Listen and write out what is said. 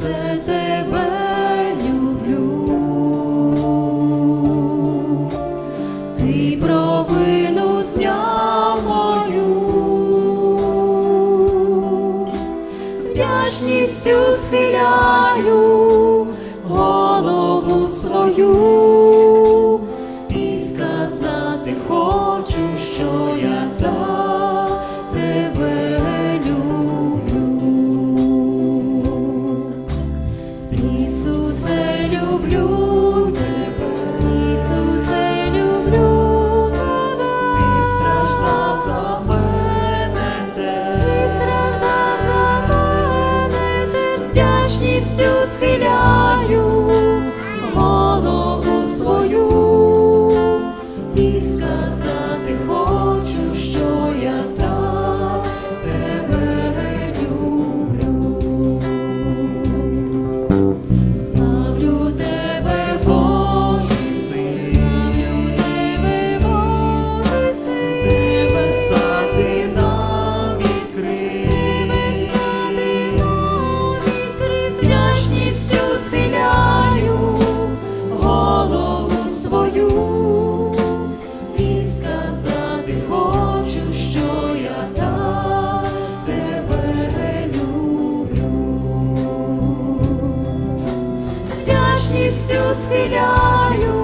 все тебе люблю, ти провину зняв мою, з схиляю голову свою. Вдячністю схиляю вдячністю схиляю.